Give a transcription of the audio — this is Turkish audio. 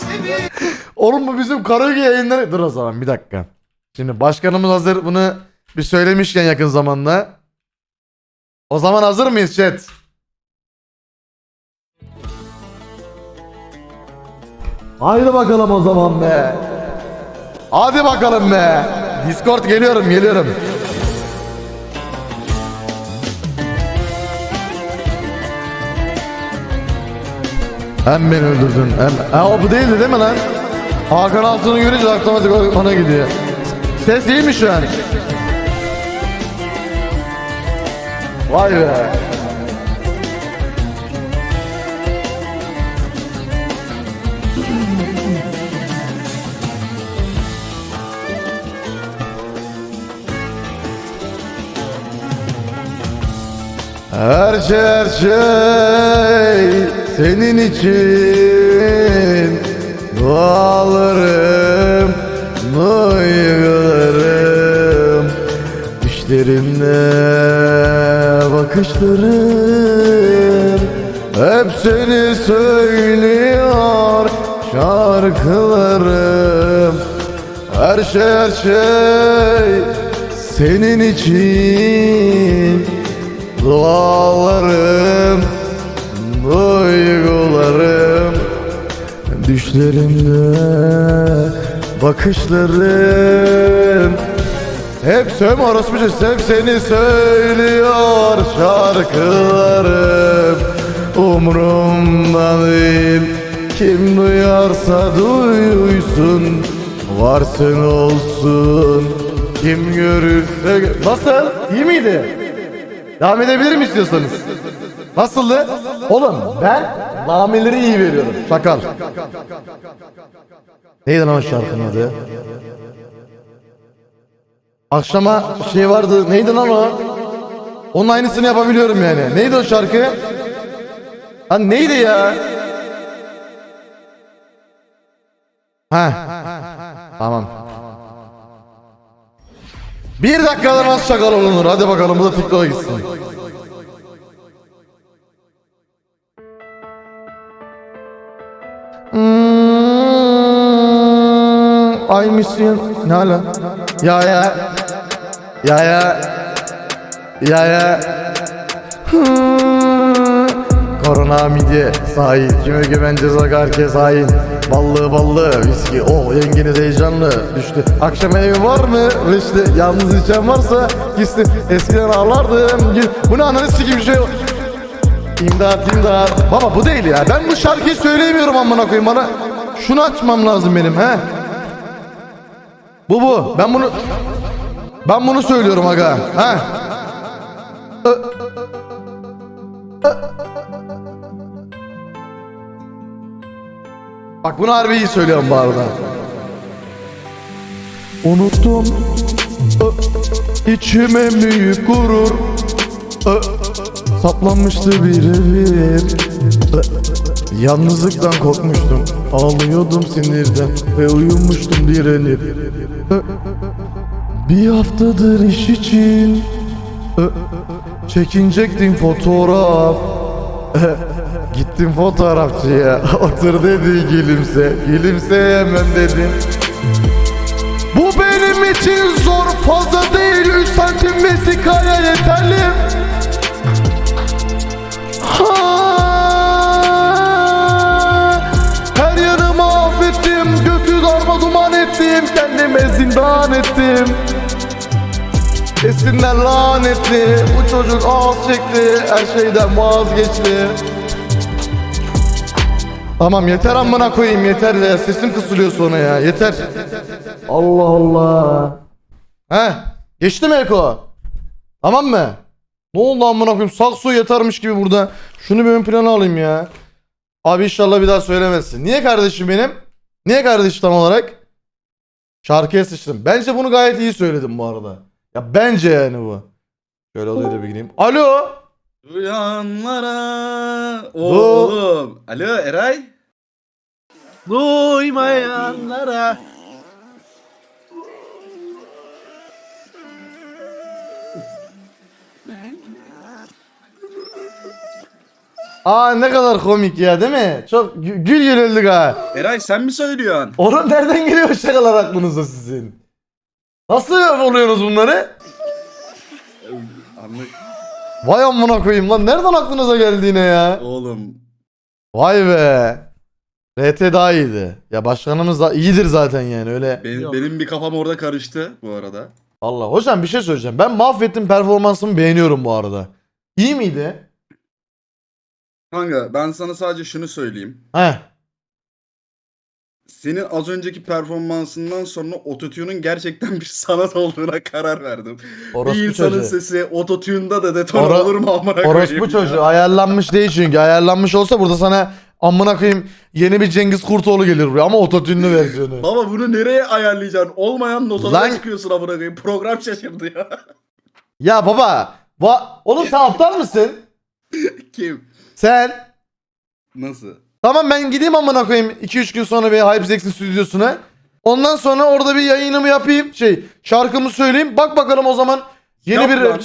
Oğlum bu bizim karaoke yayınları... Dur o zaman bir dakika. Şimdi başkanımız hazır bunu bir söylemişken yakın zamanda. O zaman hazır mıyız chat? Haydi bakalım o zaman be. Hadi bakalım be. Discord geliyorum geliyorum. Hem beni öldürdün hem... Ha, o bu değildi değil mi lan? Hakan Altun'u görünce otomatik ona gidiyor. Ses iyi mi şu an? Vay be. Her şey her şey senin için Dualarım, duygularım Düşlerimde bakışlarım. Hep seni söylüyor şarkılarım. Her şey her şey senin için. Dualarım, duygularım Düşlerimde bakışlarım Hep söyleme orospu çocuğu, hep seni söylüyor şarkılarım Umrumda değil kim duyarsa duysun Varsın olsun kim görürse gö- Nasıl? İyi miydi? Devam edebilir mi istiyorsanız? Nasıldı? Oğlum ben nameleri iyi veriyorum. Şakal. Neydi lan o şarkının adı? Akşama şey vardı. Neydi lan o? Onun aynısını yapabiliyorum yani. Neydi o şarkı? Lan neydi ya? Ha. Tamam. Bir dakikada nasıl şakal olunur? Hadi bakalım bu da TikTok'a gitsin. Ay misyon ne ala? Ya ya. Ya ya. Ya ya. Korona midye sahil Kime güven ceza herkes hain Ballı ballı. Viski. O yengeniz heyecanlı. Düştü. Akşam evi var mı? Rişli Yalnız içen varsa gizli Eskiden ağlardım. Gül Bu ne ananı sikim şey İmdat imdat. Baba bu değil ya. Ben bu şarkıyı söyleyemiyorum amına koyayım. Bana Şunu açmam lazım benim he Bu bu. Ben bunu Ben bunu söylüyorum aga. He Bak bunu harbi iyi söylüyorum bu arada. Unuttum. İçime büyük gurur Saplanmıştı bir ö, Yalnızlıktan korkmuştum Ağlıyordum sinirden Ve uyumuştum direnip Bir haftadır iş için Çekinecektim fotoğraf. Gittim fotoğrafçıya Otur dedi gülümse Gülümseyemem dedim Bu benim için zor fazla değil 3 santim vesikaya yeterli Zindan ettim Esinler lanetli Bu çocuk ağız çekti Her şeyden vazgeçti Tamam yeter amına koyayım yeter ya sesim kısılıyor sonra ya yeter. Allah Allah. He geçti mi Eko? Tamam mı? Ne oldu amına koyayım sakso yetermiş gibi burada. Şunu bir ön plana alayım ya. Abi inşallah bir daha söylemezsin. Niye kardeşim benim? Niye kardeş tam olarak? Şarkıya sıçtım. Bence bunu gayet iyi söyledim bu arada. Ya bence yani bu. Şöyle odaya da bir gireyim. Alo. Duyanlara oğlum. Alo Eray. Duymayanlara Aa ne kadar komik ya değil mi? Çok gü- gül gül öldük ha. Eray sen mi söylüyorsun? Oğlum nereden geliyor bu şakalar aklınıza sizin? Nasıl oluyorsunuz bunları? Anlı... Vay amına koyayım lan nereden aklınıza geldi yine ya? Oğlum. Vay be. RT daha iyiydi. Ya başkanımız da iyidir zaten yani öyle. Benim, Yok. benim bir kafam orada karıştı bu arada. Allah hocam bir şey söyleyeceğim. Ben mahvettim performansımı beğeniyorum bu arada. İyi miydi? Kanka ben sana sadece şunu söyleyeyim. Heh. Senin az önceki performansından sonra ototune'un gerçekten bir sanat olduğuna karar verdim. bir Orospu insanın çocuğu. sesi ototune'da da deton Ora- olur mu amına koyayım Orospu ya? çocuğu ayarlanmış değil çünkü. Ayarlanmış olsa burada sana amına koyayım yeni bir Cengiz Kurtoğlu gelir buraya ama ototünlü versiyonu. Baba bunu nereye ayarlayacaksın? Olmayan notalara Lan- çıkıyorsun amına koyayım. Program şaşırdı ya. ya baba. Va Oğlum sen aptal mısın? Kim? Sen. Nasıl? Tamam ben gideyim amına koyayım 2-3 gün sonra bir Hypezex'in stüdyosuna. Ondan sonra orada bir yayınımı yapayım. Şey şarkımı söyleyeyim. Bak bakalım o zaman yeni Yap bir lan. rapçi